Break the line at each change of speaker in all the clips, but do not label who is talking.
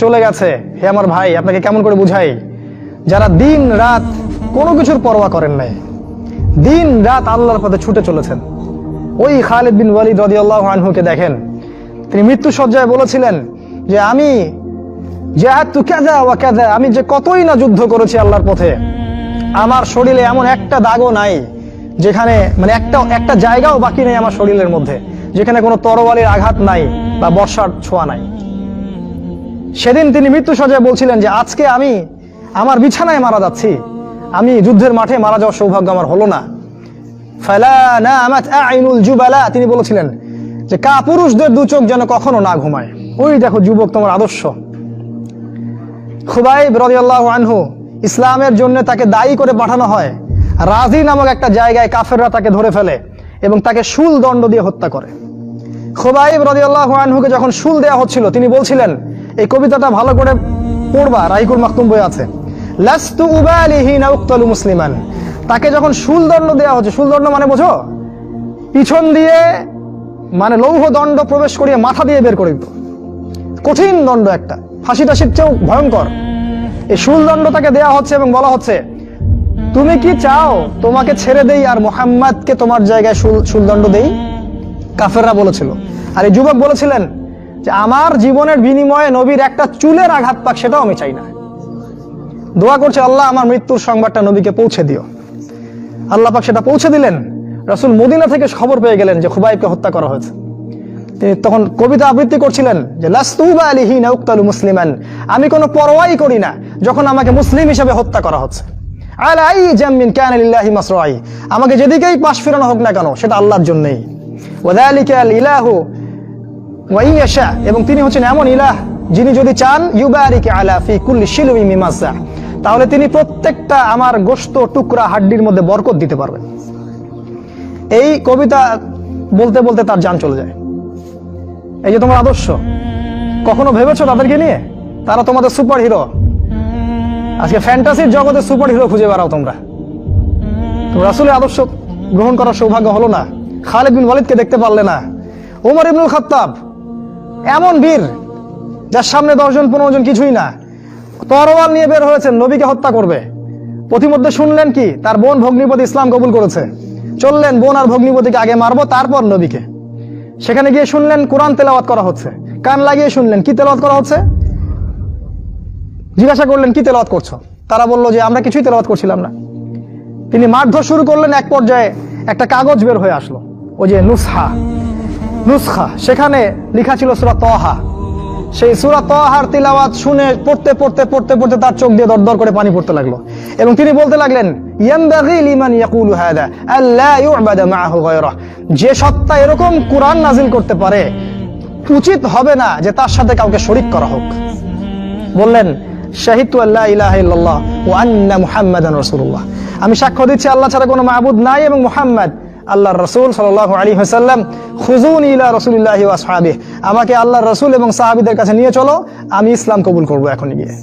চলে গেছে। হে আমার ভাই, আপনাকে কেমন করে বুঝাই? যারা দিন রাত কোনো কিছুর পরোয়া করেন নাই, দিন রাত আল্লাহর পথে ছুটে চলেছেন। ওই খালিদ বিন ওয়ালিদ রাদিয়াল্লাহু আনহুকে দেখেন। তিনি মৃত্যু সজ্জায় বলেছিলেন যে, আমি জাহাতু কাযা ওয়া কাযা, আমি যে কতই না যুদ্ধ করেছি আল্লাহর পথে, আমার শরীরে এমন একটা দাগও নাই, যেখানে মানে একটা একটা জায়গাও বাকি নেই আমার শরীরের মধ্যে, যেখানে কোনো তরবারির আঘাত নাই বা বর্ষার ছোঁয়া নাই। সেদিন তিনি মৃত্যু সজায় বলছিলেন যে, আজকে আমি আমার বিছানায় মারা যাচ্ছি। আমি যুদ্ধের মাঠে মারা যাওয়ার সৌভাগ্য আমার হলো না। জুবালা, তিনি বলেছিলেন যে কা পুরুষদের দু চোখ যেন কখনো না ঘুমায়। ওই দেখো যুবক তোমার আদর্শ। খুবাইব রাদিয়াল্লাহু আনহু ইসলামের জন্য তাকে দায়ী করে পাঠানো হয়। রাজি নামক একটা জায়গায় কাফেররা তাকে ধরে ফেলে এবং তাকে শুল দণ্ড দিয়ে হত্যা করে। খুবাইব রাদিয়াল্লাহু আনহুকে যখন শুল দেওয়া হচ্ছিল, তিনি বলছিলেন এই কবিতাটা ভালো করে পড়বা, রাইকুল মাকতুম বই আছে। লাস্তু উবালিহি না উক্তালু মুসলিমান। তাকে যখন শুল দণ্ড দেওয়া হচ্ছে শুল দণ্ড মানে বোঝো? পিছন দিয়ে মানে লৌহ দণ্ড প্রবেশ করিয়ে মাথা দিয়ে বের করে কঠিন দণ্ড একটা। ফাঁসি টাসির চেয়েও ভয়ঙ্কর। এই শুলদণ্ড তাকে দেয়া হচ্ছে এবং বলা হচ্ছে, তুমি কি চাও তোমাকে ছেড়ে দেই আর মোহাম্মদকে তোমার জায়গায় শুলদণ্ড দেই? কাফেররা বলেছিল। আর এই যুবক বলেছিলেন যে আমার জীবনের বিনিময়ে নবীর একটা চুলের আঘাত পাক, সেটাও আমি চাই না। দোয়া করছে আল্লাহ আমার মৃত্যুর সংবাদটা নবীকে পৌঁছে দিও। আল্লাহ পাক সেটা পৌঁছে দিলেন। রাসূল মদিনা থেকে খবর পেয়ে গেলেন যে খুবাইবকে হত্যা করা হয়েছে। তিনি তখন কবিতা আবৃত্তি করছিলেন যে লাস্তুবা আলিহি নাউক্তালু মুসলিমান। আমি কোনো পরোয়াই করি না যখন আমাকে মুসলিম হিসেবে হত্যা করা হচ্ছে। আমাকে যেদিকেই পাশ ফেরানো হোক না কেন, সেটা আল্লাহর জন্যই। এবং তিনি হচ্ছেন এমন ইলাহ যিনি যদি চান, ইউবারিক আলা ফি কুল্লি শিলুই মিমাসা তাহলে তিনি প্রত্যেকটা আমার গোশত টুকরা, হাড্ডির মধ্যে বরকত দিতে পারবেন। এই কবিতা বলতে বলতে তার যান চলে যায়। এই যে তোমার আদর্শ, কখনো ভেবেছো তাদেরকে নিয়ে? তারা তোমাদের সুপার হিরো আজকে ফ্যান্টাসির জগতে সুপার হিরো খুঁজে বেড়াও তোমরা। রাসুলের আদর্শ গ্রহণ করার সৌভাগ্য হলো না। খালেদ বিন ওয়ালিদকে দেখতে পারলে না। ওমর ইবনুল খাত্তাব এমন বীর, যার সামনে দশজন পনেরো জন কিছুই না। তরোয়াল নিয়ে বের হয়েছেন, নবীকে হত্যা করবে। প্রতিমধ্যে শুনলেন কি? তার বোন ভগ্নিপতি ইসলাম কবুল করেছে। চললেন, বোন আর ভগ্নিপতিকে আগে মারবো, তারপর নবীকে। সেখানে গিয়ে শুনলেন, কোরআন তেলাওয়াত করা হচ্ছে। কান লাগিয়ে শুনলেন, কি তেলাওয়াত করা হচ্ছে? জিজ্ঞাসা করলেন, কি তেলাওয়াত করছ? তারা বলল যে, আমরা কিছুই তেলাওয়াত করছিলাম না। তিনি মারধর শুরু করলেন, এক পর্যায়ে একটা কাগজ বের হয়ে আসলো, ওই যে নুসহা। নুসখা। সেখানে লেখা ছিল সুরা তহা। সেই সুরা তহার তিলাওয়াত শুনে পড়তে পড়তে পড়তে পড়তে তার চোখ দিয়ে দরদর করে পানি পড়তে লাগল। এবং তিনি বলতে লাগলেন যে সত্তা এরকম কোরআন নাজিল করতে পারে, উচিত হবে না যে তার সাথে কাউকে শরিক করা হোক। বললেন শাহিদু আমি সাক্ষ্য দিচ্ছি, আল্লাহ ছাড়া কোনো মাহবুদ নাই এবং মুহাম্মদ আল্লাহর রাসূল সাল্লাল্লাহু আলাইহি ওয়াসাল্লাম খুজুনি ইলা রাসূলিল্লাহি ওয়া আমাকে আল্লাহর রাসূল এবং সাহাবীদের কাছে নিয়ে চলো, আমি ইসলাম কবুল করব এখন গিয়ে।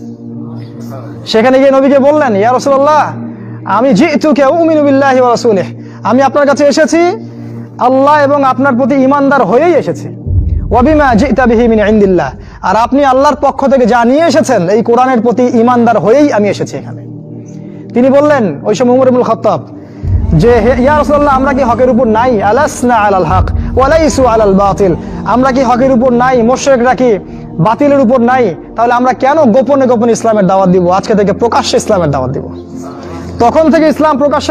সেখানে গিয়ে নবীকে বললেন, ইয়া রাসূলুল্লাহ, আমি জিতুকে উমিনু বিল্লাহি ওয়া রাসূলিহি আমি আপনার কাছে এসেছি, আল্লাহ এবং আপনার প্রতি ইমানদার হয়েই এসেছি। ওয়াবিমা জিতা বিহি মিন আর আপনি আল্লাহর পক্ষ থেকে যা নিয়ে এসেছেন, এই কোরআনের প্রতি ইমানদার হয়েই আমি এসেছি এখানে। তিনি বললেন, ওই সময় উমর ইবনুল খাত্তাব যে হে ইয়া রাসূলুল্লাহ, আমরা কি হকের উপর নাই? আলাসনা আলাল হক, ওয়ালাইসু আলাল বাতিল। আমরা কি হকের উপর নাই? মুশরিকরা কি বাতিলের উপর নাই? তাহলে আমরা কেন গোপনে গোপনে ইসলামের দাওয়াত দিব? আজকে থেকে প্রকাশ্যে ইসলামের দাওয়াত দিব। তখন থেকে ইসলাম প্রকাশ্যে